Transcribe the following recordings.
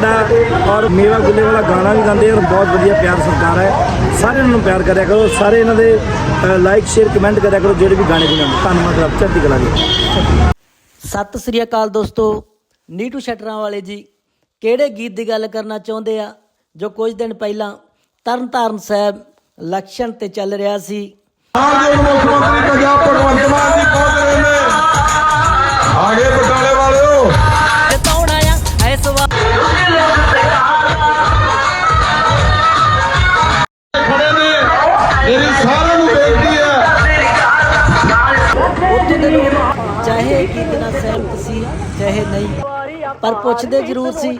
ਤੁਹਾਡਾ ਔਰ ਮੇਵਾ ਗੁੱਲੇ ਵਾਲਾ ਗਾਣਾ ਵੀ ਗਾਉਂਦੇ ਔਰ ਬਹੁਤ ਵਧੀਆ ਪਿਆਰ ਸਰਕਾਰ ਹੈ। ਸਾਰਿਆਂ ਨੂੰ ਪਿਆਰ ਕਰਿਆ ਕਰੋ ਸਾਰੇ ਇਹਨਾਂ ਦੇ ਲਾਈਕ ਸ਼ੇਅਰ ਕਮੈਂਟ ਕਰਿਆ ਕਰੋ ਜਿਹੜੇ ਵੀ ਗਾਣੇ ਗੁਣਾਉਂਦੇ ਧੰਨਵਾਦ ਰੱਬ ਚੜ੍ਹਦੀ ਕਲਾ ਜੀ। ਸਤਿ ਸ੍ਰੀ ਅਕਾਲ ਦੋਸਤੋ ਨੀਟੂ ਸ਼ਟਰਾਂ ਵਾਲੇ ਜੀ। ਕਿਹੜੇ ਗੀਤ ਦੀ ਗੱਲ ਕਰਨਾ ਚਾਹੁੰਦੇ ਆ? ਜੋ ਕੁਝ ਦਿਨ ਪਹਿਲਾਂ ਤਰਨਤਾਰਨ ਸਾਹਿਬ ਇਲੈਕਸ਼ਨ ਤੇ ਚੱਲ ਰਿਹਾ ਸੀ। ਮਾਨਯੋਗ ਮੁੱਖ ਮੰਤਰੀ ਪੰਜਾਬ ਭਗਵੰਤ ਮਾਨ ਜੀ ਪਹੁੰਚ ਰਹੇ ਨੇ ਆਗੇ ਬਟਾਲੇ ਉੱਥੇ ਚਾਹੇ ਇਹ ਗੀਤ ਨਾਲ ਸਹਿਮਤ ਸੀ, ਚਾਹੇ ਨਹੀਂ। ਪਰ ਪੁੱਛਦੇ ਜ਼ਰੂਰ ਸੀ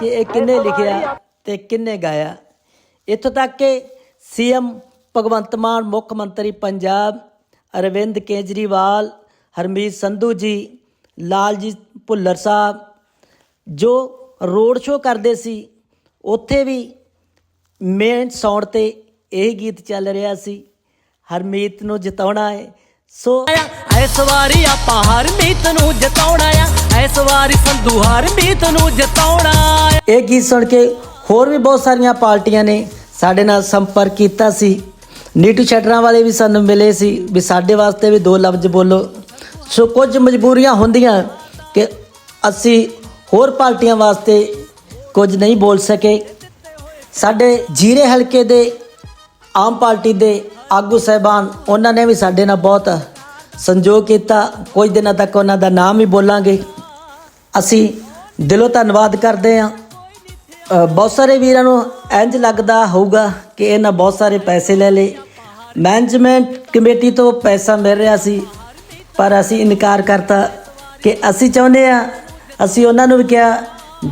ਕਿ ਇਹ ਕਿੰਨੇ ਲਿਖਿਆ ਤੇ ਕਿੰਨੇ ਗਾਇਆ। ਇੱਥੋਂ ਤੱਕ ਕਿ ਸੀਐਮ ਭਗਵੰਤ ਮਾਨ, ਮੁੱਖ ਮੰਤਰੀ ਪੰਜਾਬ, ਅਰਵਿੰਦ ਕੇਜਰੀਵਾਲ, ਹਰਮੀਤ ਸੰਧੂ ਜੀ, ਲਾਲਜੀਤ ਭੁੱਲਰ ਸਾਹਿਬ, ਜੋ ਰੋਡ ਸ਼ੋਅ ਕਰਦੇ ਸੀ, ਉੱਥੇ ਵੀ ਮੇਨ ਸਾਊਂਡ ਤੇ ਇਹ ਗੀਤ ਚੱਲ ਰਿਹਾ ਸੀ। ਹਰਮੀਤ ਨੂੰ ਜਿਤਾਉਣਾ ਹੈ ਸੋ ਇਸ ਵਾਰੀ ਆਪਾਂ ਹਰਮੀਤ ਨੂੰ ਜਿਤਾਉਣਾ ਆ ਇਸ ਵਾਰੀ ਸੰਧੂ ਹਰਮੀਤ ਨੂੰ ਜਿਤਾਉਣਾ ਇਹ ਗੀਤ ਸੁਣ ਕੇ ਹੋਰ ਵੀ ਬਹੁਤ ਸਾਰੀਆਂ ਪਾਰਟੀਆਂ ਨੇ ਸਾਡੇ ਨਾਲ ਸੰਪਰਕ ਕੀਤਾ ਸੀ। ਨੀਟੂ ਛਟਰਾਂ ਵਾਲੇ ਵੀ ਸਾਨੂੰ ਮਿਲੇ ਸੀ ਵੀ ਸਾਡੇ ਵਾਸਤੇ ਵੀ ਦੋ ਲਫ਼ਜ਼ ਬੋਲੋ। ਸੋ ਕੁਝ ਮਜਬੂਰੀਆਂ ਹੁੰਦੀਆਂ ਕਿ ਅਸੀਂ ਹੋਰ ਪਾਰਟੀਆਂ ਵਾਸਤੇ ਕੁਝ ਨਹੀਂ ਬੋਲ ਸਕੇ। ਸਾਡੇ ਜੀਰੇ ਹਲਕੇ ਦੇ ਆਮ ਪਾਰਟੀ ਦੇ ਆਗੂ ਸਹਿਬਾਨ, ਉਹਨਾਂ ਨੇ ਵੀ ਸਾਡੇ ਨਾਲ ਬਹੁਤ ਸੰਜੋਗ ਕੀਤਾ। ਕੁਝ ਦਿਨਾਂ ਤੱਕ ਉਹਨਾਂ ਦਾ ਨਾਮ ਹੀ ਬੋਲਾਂਗੇ। ਅਸੀਂ ਦਿਲੋਂ ਧੰਨਵਾਦ ਕਰਦੇ ਹਾਂ। ਬਹੁਤ ਸਾਰੇ ਵੀਰਾਂ ਨੂੰ ਇੰਜ ਲੱਗਦਾ ਹੋਊਗਾ ਕਿ ਇਹਨਾਂ ਬਹੁਤ ਸਾਰੇ ਪੈਸੇ ਲੈ ਲਏ। ਮੈਨੇਜਮੈਂਟ ਕਮੇਟੀ ਤੋਂ ਪੈਸਾ ਮਿਲ ਰਿਹਾ ਸੀ, ਪਰ ਅਸੀਂ ਇਨਕਾਰ ਕਰਤਾ ਕਿ ਅਸੀਂ ਚਾਹੁੰਦੇ ਆ ਅਸੀਂ ਉਹਨਾਂ ਨੂੰ ਵੀ ਕਿਹਾ,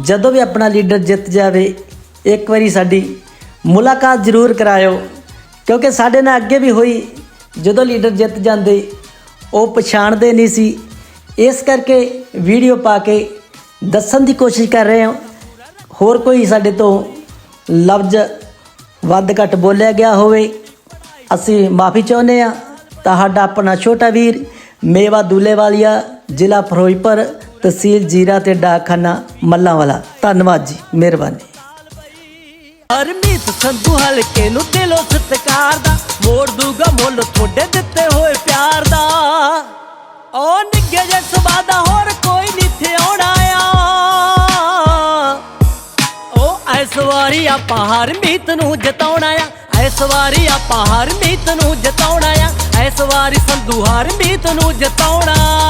ਜਦੋਂ ਵੀ ਆਪਣਾ ਲੀਡਰ ਜਿੱਤ ਜਾਵੇ, ਇੱਕ ਵਾਰੀ ਸਾਡੀ ਮੁਲਾਕਾਤ ਜ਼ਰੂਰ ਕਰਾਇਓ। ਕਿਉਂਕਿ ਸਾਡੇ ਨਾਲ ਅੱਗੇ ਵੀ ਹੋਈ, ਜਦੋਂ ਲੀਡਰ ਜਿੱਤ ਜਾਂਦੇ, ਉਹ ਪਛਾਣਦੇ ਨਹੀਂ ਸੀ। ਇਸ ਕਰਕੇ ਵੀਡੀਓ ਪਾ ਕੇ ਦੱਸਣ ਦੀ ਕੋਸ਼ਿਸ਼ ਕਰ ਰਹੇ ਹਾਂ। ਹੋਰ ਕੋਈ ਸਾਡੇ ਤੋਂ ਲਫ਼ਜ਼ ਵੱਧ ਘੱਟ ਬੋਲਿਆ ਗਿਆ ਹੋਵੇ, ਅਸੀਂ ਮਾਫੀ ਚਾਹੁੰਦੇ ਆ ਤੁਹਾਡਾ ਆਪਣਾ ਛੋਟਾ ਵੀਰ, ਮੇਵਾ ਦੁੱਲੇਵਾਲੀਆ, ਜ਼ਿਲ੍ਹਾ ਫਿਰੋਜ਼ਪੁਰ, ਤਹਿਸੀਲ ਜੀਰਾ ਤੇ ਡਾਕਖਾਨਾ, ਮੱਲਾਂਵਾਲਾ। ਧੰਨਵਾਦ ਜੀ, ਮਿਹਰਬਾਨੀ। ਹਰਮੀਤ ਸੰਧੂ ਹਲਕੇ ਨੂੰ ਦਿਲੋਂ ਸਤਿਕਾਰ ਦਾ, ਮੋੜ ਦੂਗਾ ਮੁੱਲ ਤੁਹਾਡੇ ਦਿੱਤੇ ਹੋਏ ਪਿਆਰ ਦਾ। ਓ ਨਿੱਗੇ ਜੇ ਸੁਭਾ ਹੋਰ ਕੋਈ ਨਹੀਂ ਥੇ ਆਉਣਾ ਆ। ਓ ਇਸ ਵਾਰੀ ਆਪਾਂ ਹਰਮੀਤ ਨੂੰ ਜਿਤਾਉਣਾ ਆ, ਇਸ ਵਾਰੀ ਆਪਾਂ ਹਰਮੀਤ ਨੂੰ ਜਿਤਾਉਣਾ ਆ, ਇਸ ਵਾਰੀ ਸੰਧੂ ਹਰਮੀਤ ਨੂੰ ਜਿਤਾਉਣਾ।